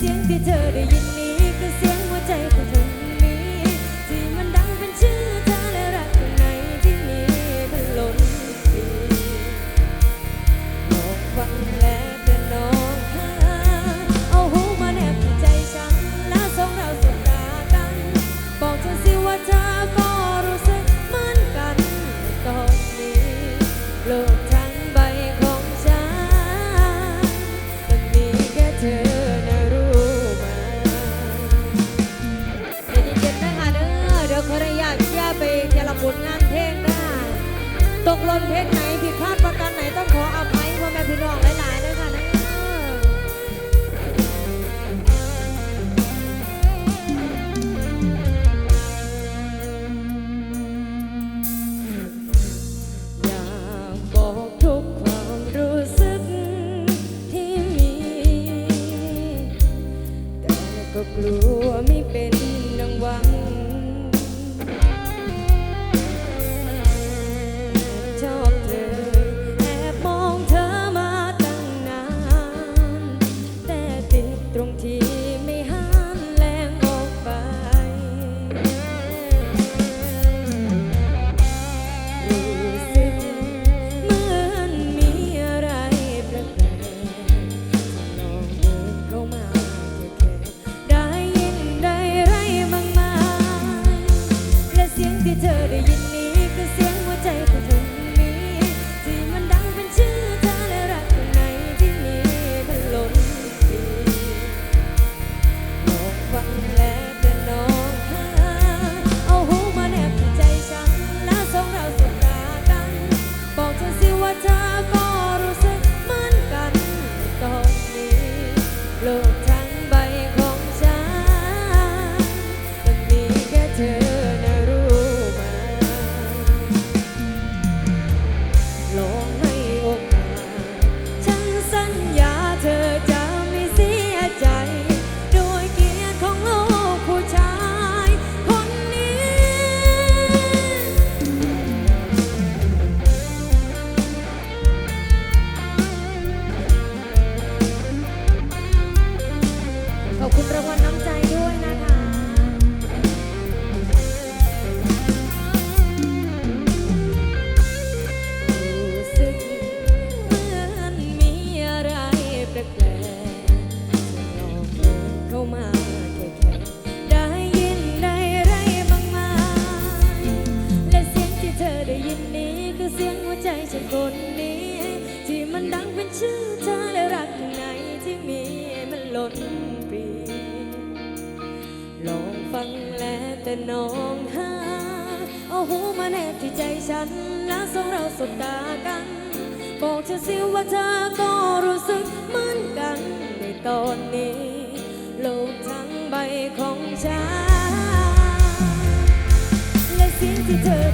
เสียงที่เธอได้ยินนี้ เพชรไหนผิดพลาดประการไหนต้อง love คุราวัลน้ำใจด้วยนะคะรู้สึกเหมือนมีอะไรแปลกลองเดิเข้ามาแค่แได้ยินได้ไรบ้างไหมและเสียงที่เธอได้ยินนี้คือเสียงหัวใจฉันคนนี้ ที่มันดังเป็นชื่อเธอและรักในที่มี ล้นปีลองฟังแล้วแต่น้องหาเอาหูมาแนบที่ใจฉันแล้วสองเราสบตากัน บอกเธอสิว่าเธอก็รู้สึกเหมือนกันในตอนนี้ โลกทั้งใบของฉันและสิ่งที่เธอ